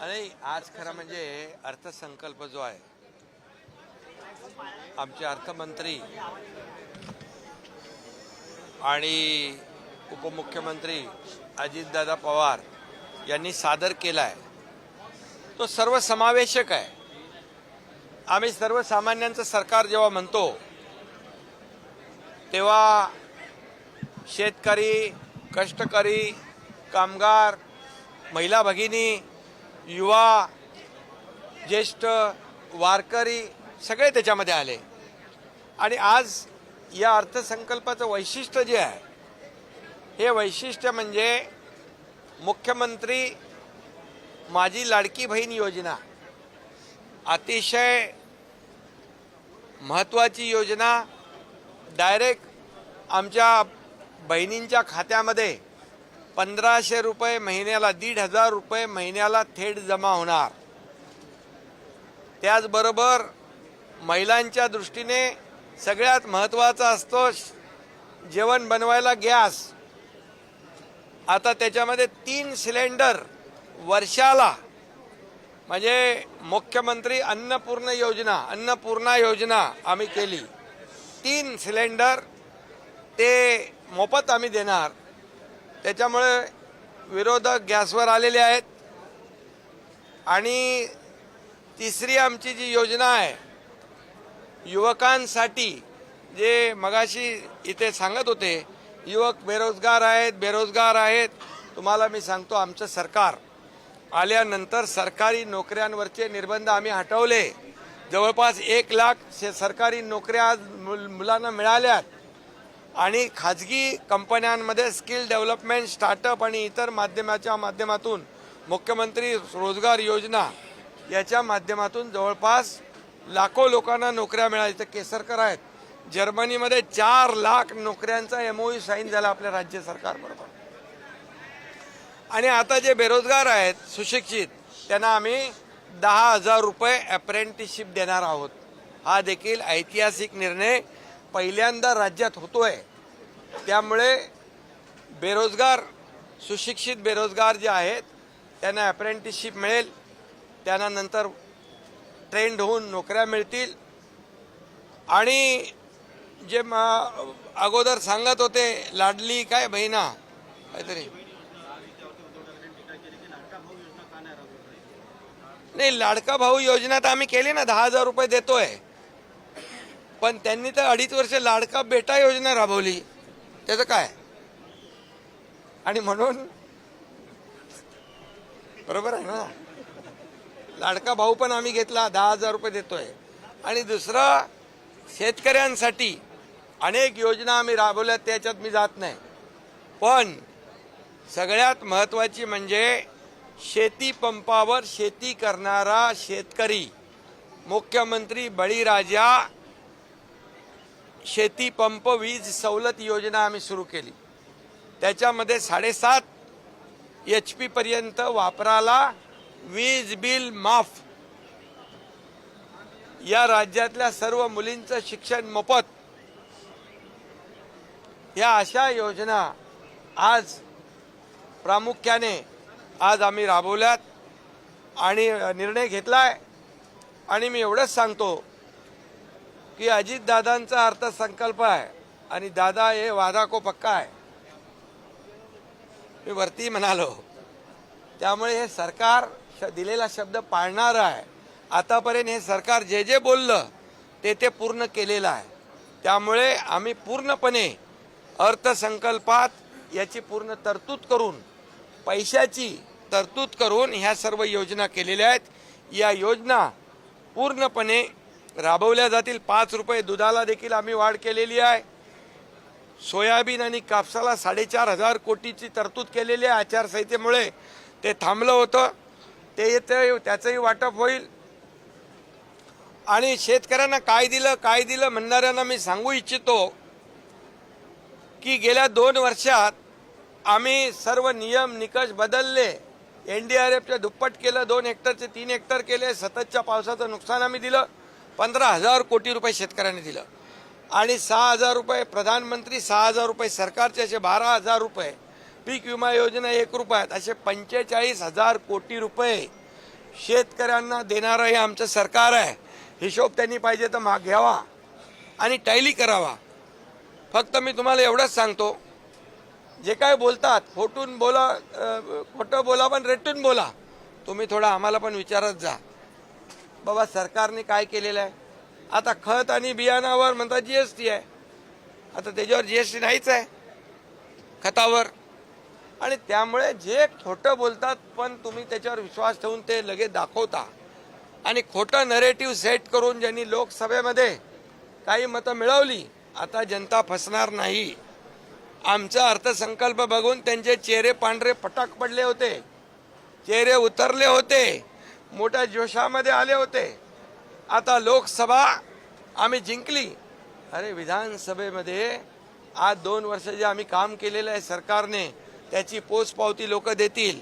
आणि आज खरं म्हणजे अर्थसंकल्प जो आहे आमचे अर्थमंत्री आणि उपमुख्यमंत्री अजितदादा पवार यांनी सादर केला आहे तो सर्वसमावेशक आहे. आम्ही सर्वसामान्यांचं सरकार जेव्हा म्हणतो तेव्हा शेतकरी कष्टकरी कामगार महिला भगिनी युवा ज्येष्ठ वारकरी सगळे त्याच्यामध्ये आले. आणि आज या अर्थसंकल्पाचं वैशिष्ट्य जे आहे हे वैशिष्ट्य म्हणजे मुख्यमंत्री माझी लाडकी बहीण योजना. अतिशय महत्त्वाची योजना डायरेक्ट आमच्या बहिणींच्या खात्यामध्ये पंधराशे रुपये महिन्याला दीड हजार रुपये महिन्याला थेट जमा होणार. त्याचबरोबर महिलांच्या दृष्टीने सगळ्यात महत्त्वाचा असतो जेवण बनवायला गॅस. आता त्याच्यामध्ये तीन सिलेंडर वर्षाला म्हणजे मुख्यमंत्री अन्नपूर्ण योजना अन्नपूर्णा योजना आम्ही केली. तीन सिलेंडर ते मोफत आम्ही देणार. त्याच्यामुळे विरोधक गॅसवर आलेले आहेत. आणि तिसरी आमची जी योजना आहे युवकांसाठी जे मगाशी इथे सांगत होते युवक बेरोजगार आहेत बेरोजगार आहेत तुम्हाला मी सांगतो आमचं सरकार आल्यानंतर सरकारी नोकऱ्यांवरचे निर्बंध आम्ही हटवले. जवळपास एक लाख शे- सरकारी नोकऱ्या आज मुलांना मिळाल्यात. आणि खाजगी कंपन्यांमध्ये स्किल डेव्हलपमेंट स्टार्टअप आणि इतर माध्यमाच्या माध्यमातून मुख्यमंत्री रोजगार योजना याच्या माध्यमातून जवळपास लाखो लोकांना नोकऱ्या मिळाल्या. तर केसरकर आहेत. जर्मनीमध्ये चार लाख नोकऱ्यांचा एमओयू साईन झाला आपल्या राज्य सरकारबरोबर आणि आता जे बेरोजगार आहेत सुशिक्षित त्यांना आम्ही दहा हजार रुपये अप्रेंटिसशिप देणार आहोत. हा देखील ऐतिहासिक निर्णय पहिल्यांदा राज्यात होतो आहे त्यामुळे बेरोजगार सुशिक्षित बेरोजगार जे आहेत त्यांना अप्रेंटिसशिप मिळेल. त्यांना नंतर ट्रेंड होऊन नोकऱ्या मिळतील. आणि जे म अगोदर सांगत होते लाडली काय बहिणा? काहीतरी. नाही लाडका भाऊ योजना तर आम्ही केली ना दहा हजार रुपये देतोय. पण त्यांनी तर अडीच वर्ष लाडका बेटा योजना राबवली. त्याचं काय? आणि म्हणून बरोबर आहे ना? लाडका भाऊ पण आम्ही घेतला दहा हजार रुपये देतोय. आणि दुसरा शेतकऱ्यांसाठी अनेक योजना आम्ही राबवल्या त्याच्यात मी जात नाही. पण सगळ्यात महत्त्वाची म्हणजे शेती पंपावर शेती करणारा शेतकरी मुख्यमंत्री बळीराजा शेती पंप वीज सवलत योजना आम्ही सुरू केली. त्याच्यामध्ये साडेसात एच पी पर्यंत वापराला वीज बिल माफ. या राज्यातल्या सर्व मुलींचं शिक्षण मोफत. या अशा योजना आज प्रामुख्याने आज आम्ही राबवल्यात आणि निर्णय घेतलाय. आणि मी एवढंच सांगतो की अजितदादांचा अर्थसंकल्प आहे आणि दादा हे वादा को पक्का आहे. मी वरती म्हणालो. त्यामुळे हे सरकार श दिलेला शब्द पाळणार आहे. आतापर्यंत हे सरकार जे जे बोललं ते ते पूर्ण केलेलं आहे. त्यामुळे आम्ही पूर्णपणे अर्थसंकल्पात याची पूर्ण तरतूद करून पैशाची तरतूद करून ह्या सर्व योजना केलेल्या आहेत. या योजना पूर्णपणे राबवल्या जातील. पाच रुपये दुधाला देखील आम्ही वाढ केलेली आहे. सोयाबीन आणि कापसाला साडेचार हजार कोटीची तरतूद केलेली आहे आचारसंहितेमुळे. ते थांबलं होतं. ते येतं त्याचंही वाटप होईल. आणि शेतकऱ्यांना काय दिलं काय दिलं म्हणणाऱ्यांना मी सांगू इच्छितो की गेल्या दोन वर्षात आम्ही सर्व नियम निकष बदलले. एन डी आर एफच्या दुप्पट केलं दोन हेक्टरचे तीन हेक्टर केले. सततच्या पावसाचं नुकसान आम्ही दिलं. पंधरा हजार कोटी रुपये शेतकऱ्यांनी दिलं. आणि सहा हजार रुपये प्रधानमंत्री सहा हजार रुपये सरकारचे असे बारा हजार रुपये पीक विमा योजना एक रुपयात असे पंचेचाळीस हजार कोटी रुपये शेतकऱ्यांना देणारं हे आमचं सरकार आहे. हिशोब त्यांनी पाहिजे तर माग घ्यावा आणि टॅली करावा. फक्त मी तुम्हाला एवढंच सांगतो जे काय बोलतात खोटून बोला खोटं बोला पण रेटून बोला तुम्ही थोडा आम्हाला पण विचारत जा. बाबा सरकारने काय केलेलं आहे? आता खत आणि बियाणावर म्हणतात जी एस टी आहे. आता त्याच्यावर जी एस टी नाहीच आहे. खतावर. आणि त्यामुळे जे खोटं बोलतात पण तुम्ही त्याच्यावर विश्वास ठेवून ते लगेच दाखवता. आणि खोटं नरेटिव्ह सेट करून ज्यांनी लोकसभेमध्ये काही मतं मिळवली आता जनता फसणार नाही. आमचा अर्थसंकल्प बघून त्यांचे चेहरे पांढरे पटाक पडले होते. चेहरे उतरले होते. मोठ्या जोशामध्ये आले होते. आता लोकसभा आम्ही जिंकली. अरे विधानसभेमध्ये आज दोन वर्ष जे आम्ही काम केलेलं आहे सरकारने त्याची पोचपावती लोक देतील.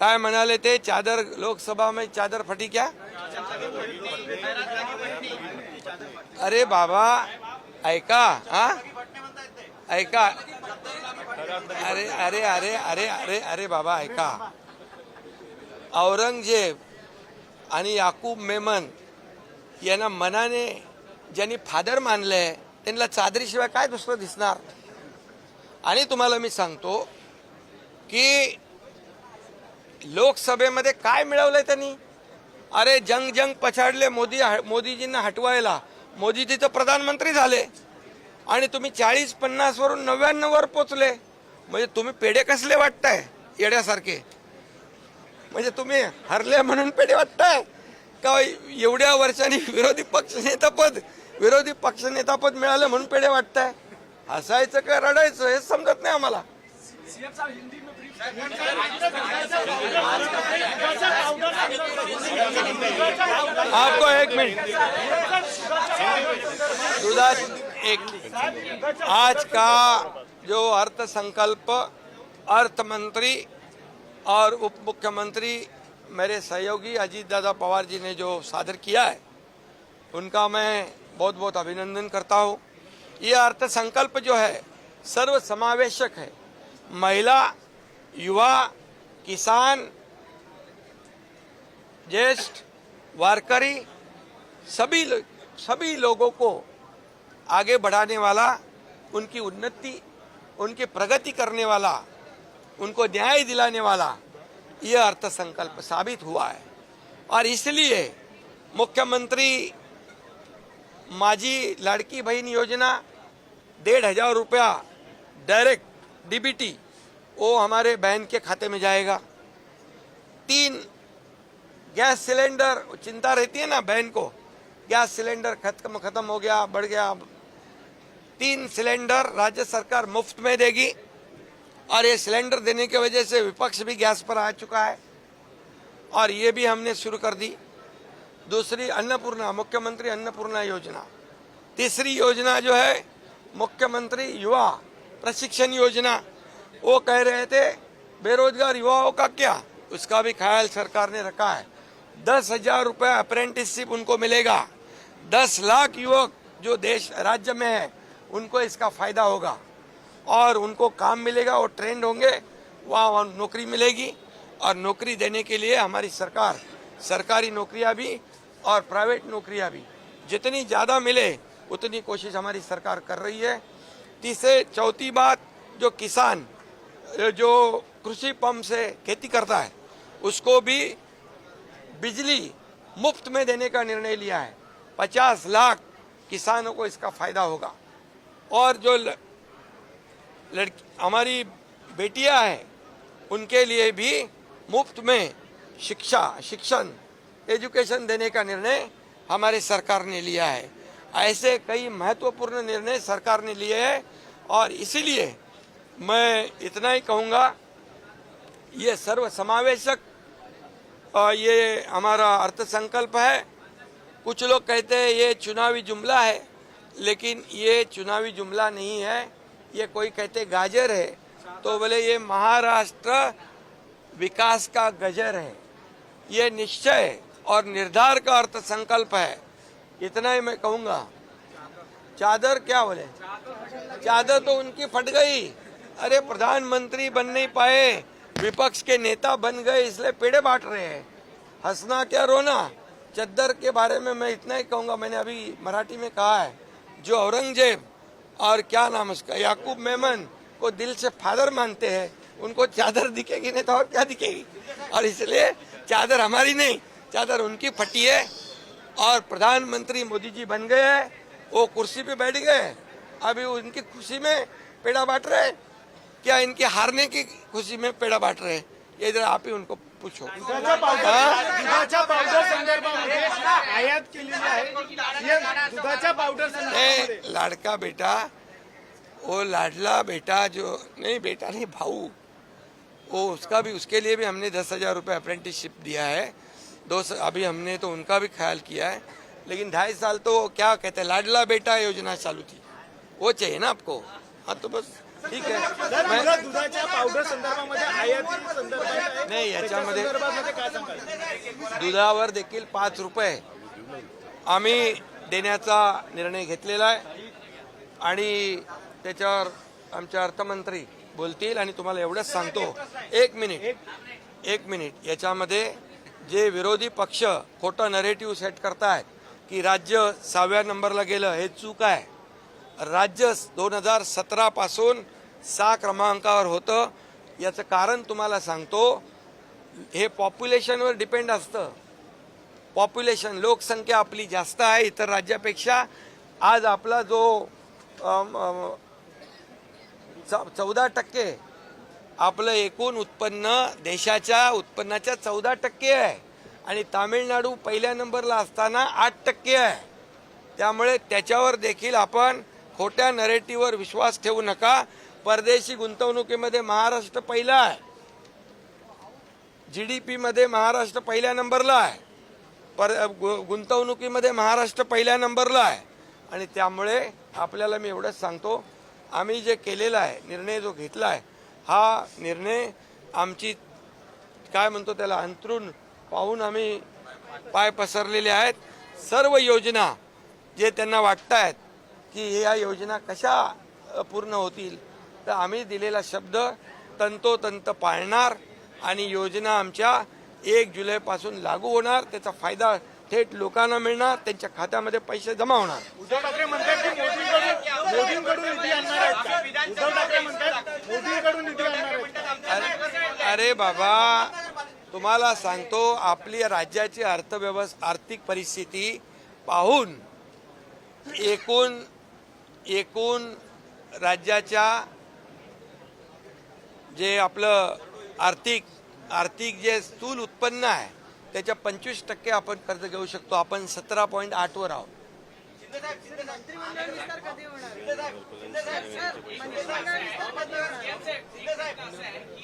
काय म्हणाले ते? चादर लोकसभा में चादर फटी क्या? अरे बाबा ऐका हा? ऐका. अरे अरे अरे अरे अरे अरे बाबा ऐका. औरंगजेब आणि याकूब मेमन यांना मनाने ज्यांनी फादर मानलंय त्यांना चादरीशिवाय काय दुसरं दिसणार? आणि तुम्हाला मी सांगतो की लोकसभेमध्ये काय मिळवलंय त्यांनी? अरे जंग जंग पछाडले मोदी मोदीजींना हटवायला. मोदीजी तर प्रधानमंत्री झाले. आणि तुम्ही चाळीस पन्नासवरून नव्याण्णववर पोचले. म्हणजे तुम्ही पेढे कसले वाटताय येड्यासारखे? म्हणजे तुम्ही हरले म्हणून पेढे वाटताय? का एवढ्या वर्षांनी विरोधी पक्षनेतापद विरोधी पक्षनेतापद मिळालं म्हणून पेढे वाटताय? हसायचं का रडायचं हे समजत नाही आम्हाला. आपको एक मिनट. दुधा एक आज का जो अर्थ संकल्प अर्थ मंत्री और उप मुख्यमंत्री मेरे सहयोगी अजीत दादा पवार जी ने जो सादर किया है उनका मैं बहुत बहुत अभिनंदन करता हूँ। ये अर्थ संकल्प जो है सर्व समावेशक है। महिला युवा किसान ज्येष्ठ वारकरी सभी लो, सभी लोगों को आगे बढ़ाने वाला उनकी उन्नति उनकी प्रगति करने वाला उनको न्याय दिलाने वाला यह अर्थसंकल्प साबित हुआ है। और इसलिए मुख्यमंत्री माझी लड़की बहन योजना डेढ़ हज़ार रुपया डायरेक्ट डीबीटी, वो हमारे बहन के खाते में जाएगा। तीन गैस सिलेंडर चिंता रहती है ना बहन को, गैस सिलेंडर खत्म खत्म हो गया, बढ़ गया। तीन सिलेंडर राज्य सरकार मुफ़्त में देगी। और ये सिलेंडर देने की वजह से विपक्ष भी गैस पर आ चुका है और ये भी हमने शुरू कर दी। दूसरी अन्नपूर्णा, मुख्यमंत्री अन्नपूर्णा योजना। तीसरी योजना जो है, मुख्यमंत्री युवा प्रशिक्षण योजना। वो कह रहे थे, बेरोजगार युवाओं का क्या? उसका भी ख्याल सरकार ने रखा है। दस हज़ार रुपये अप्रेंटिसशिप उनको मिलेगा। दस लाख युवक जो देश, राज्य में है, उनको इसका फ़ायदा होगा। और उनको काम मिलेगा और ट्रेंड होंगे, वहाँ नौकरी मिलेगी। और नौकरी देने के लिए हमारी सरकार, सरकारी नौकरियाँ भी और प्राइवेट नौकरियाँ भी। जितनी ज़्यादा मिले, उतनी कोशिश हमारी सरकार कर रही है। तीसरे, चौथी बात, जो किसान, जो कृषि पंप से खेती करता है, उसको भी बिजली मुफ़्त में देने का निर्णय लिया है। पचास लाख किसानों को इसका फ़ायदा होगा। और जो लड़की हमारी बेटियाँ हैं उनके लिए भी मुफ़्त में शिक्षा शिक्षण एजुकेशन देने का निर्णय हमारे सरकार ने लिया है। ऐसे कई महत्वपूर्ण निर्णय सरकार ने लिए हैं और इसीलिए मैं इतना ही कहूँगा ये सर्व समावेशक अ, ये हमारा अर्थसंकल्प है। कुछ लोग कहते हैं ये चुनावी जुमला है लेकिन ये चुनावी जुमला नहीं है। ये कोई कहते गाजर है तो बोले ये महाराष्ट्र विकास का गजर है। ये निश्चय और निर्धार का अर्थ संकल्प है। इतना ही मैं कहूँगा। चादर क्या बोले? चादर तो उनकी फट गई। अरे प्रधानमंत्री बन नहीं पाए, विपक्ष के नेता बन गए, इसलिए पेड़े बांट रहे हैं। हंसना क्या, रोना? चद्दर के बारे में मैं इतना ही कहूँगा। मैंने अभी मराठी में कहा है, जो औरंगज़ेब और क्या नाम उसका? याकूब मेमन को दिल से फादर मानते हैं। उनको चादर दिखेगी, नहीं तो और क्या दिखेगी? और इसलिए चादर हमारी नहीं, चादर उनकी फटी है और प्रधानमंत्री मोदी जी बन गए हैं। वो कुर्सी पे बैठ गए अभी उनकी खुशी में पेड़ा बांट रहे हैं? क्या इनके हारने की खुशी में पेड़ा बांट रहे हैं? ये जरा आप ही उनको पूछो। दुधाच्या पावडर दुधाच्या पावडर संदर्भामध्ये आयात केलेली आहे या दुधाच्या पावडर संदर्भामध्ये ए, लाडका बेटा वो लाडला बेटा जो नहीं बेटा नहीं भाऊ वो उसका भी उसके लिए भी हमने दस हज़ार रुपये अप्रेंटिसशिप दिया है। दो स- अभी हमने तो उनका भी ख्याल किया है। लेकिन ढाई साल तो क्या कहते हैं लाडला बेटा योजना चालू थी। वो चाहिए ना आपको? हाँ तो बस। ठीक है मला दुधाच्या पावडर संदर्भामध्ये आयाती संदर्भात आहे. नाही, याच्यामध्ये- दुधावर देखील पाच रुपये आम्ही देण्याचा निर्णय घेतलेला आहे. आणि त्याच्यावर आमचे अर्थमंत्री बोलतील आणि तुम्हाला एवढंच सांगतो. एक मिनिट एक मिनिट याच्यामध्ये जे विरोधी पक्ष खोटं नरेटिव्ह सेट करतायत की राज्य सहाव्या नंबरला गेलं हे चूक आहे. राज्य दोन हजार सतरापासून सहा क्रमांकावर होतं. याचं कारण तुम्हाला सांगतो हे पॉप्युलेशनवर डिपेंड असतं. पॉप्युलेशन लोकसंख्या आपली जास्त आहे इतर राज्यापेक्षा. आज आपला जो चौदा टक्के आपलं एकूण उत्पन्न देशाच्या उत्पन्नाच्या चौदा टक्के आहे. आणि तामिळनाडू पहिल्या नंबरला असताना आठ टक्के आहे. त्यामुळे त्याच्यावर देखील आपण खोट्या नरेटिव्हवर विश्वास ठेवू नका. परदेशी गुंतवणुकीमध्ये महाराष्ट्र पहिला आहे. जी डी पीमध्ये महाराष्ट्र पहिल्या नंबरला आहे. पर गु- गुंतवणुकीमध्ये महाराष्ट्र पहिल्या नंबरला आहे. आणि त्यामुळे आपल्याला मी एवढंच सांगतो आम्ही जे केलेलं आहे निर्णय जो घेतला आहे हा निर्णय आमची काय म्हणतो त्याला अंतरून पाहून आम्ही पाय पसरलेले आहेत. सर्व योजना जे त्यांना वाटत आहेत की या योजना कशा पूर्ण होतील? तर आम्ही दिलेला शब्द तंतोतंत पाळणार आणि योजना आमच्या एक जुलैपासून लागू होणार. त्याचा फायदा थेट लोकांना मिळणार त्यांच्या खात्यामध्ये पैसे जमा होणार. उद्धव ठाकरे म्हणतात अरे बाबा तुम्हाला सांगतो आपली राज्याची अर्थव्यवस्था आर्थिक परिस्थिती पाहून एकूण एकूण राज्याच्या जे आपलं आर्थिक आर्थिक जे स्थूल उत्पन्न आहे त्याच्या पंचवीस टक्के आपण कर्ज घेऊ शकतो. आपण सतरा पॉईंट आठवर आहोत.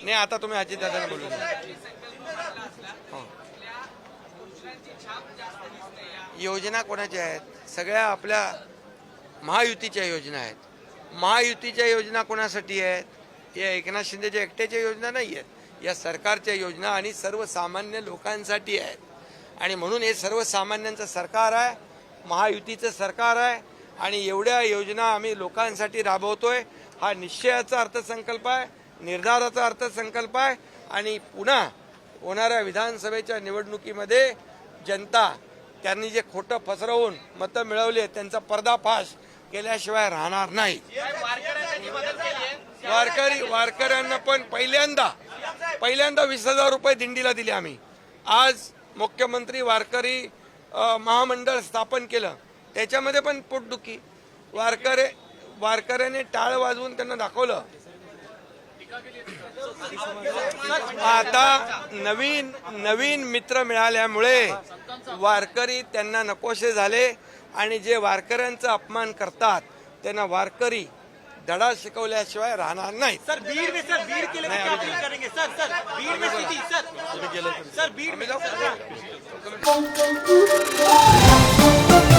नाही आता तुम्ही अजित दादा बोलू हो. योजना कोणाच्या आहेत? सगळ्या आपल्या महायुतीच्या योजना आहेत. महायुतीच्या योजना कोणासाठी आहेत? या एकनाथ शिंदेच्या एकट्याच्या योजना नाही आहेत. या सरकारच्या योजना आणि सर्वसामान्य लोकांसाठी आहेत. आणि म्हणून हे सर्वसामान्यांचं सरकार आहे महायुतीचं सरकार आहे आणि एवढ्या योजना आम्ही लोकांसाठी राबवतोय. हा निश्चयाचा अर्थसंकल्प आहे निर्धाराचा अर्थसंकल्प आहे आणि पुन्हा होणाऱ्या विधानसभेच्या निवडणुकीमध्ये जनता त्यांनी जे खोटं पसरवून मतं मिळवली आहेत, त्यांचा पर्दाफाश केल्याशिवाय राहणार नाही. वारकरी वारकऱ्यांना पण पहिल्यांदा पहिल्यांदा वीस हजार रुपये दिंडीला दिले आम्ही. आज मुख्यमंत्री वारकरी महामंडळ स्थापन केलं. त्याच्यामध्ये पण पोटदुखी. वारकरे वारकऱ्याने टाळ वाजवून त्यांना दाखवलं. आता नवीन नवीन मित्र मिळाल्यामुळे वारकरी त्यांना नकोसे झाले. आणि जे वारकऱ्यांचा अपमान करतात त्यांना वारकरी धडा शिकवल्याशिवाय राहणार नाही सर बीड में सर बीड के लिए नहीं, क्या अभी अपील करेंगे? सर सर बीड में स्थिति सर। सर. बीड में आम्ही जाऊ.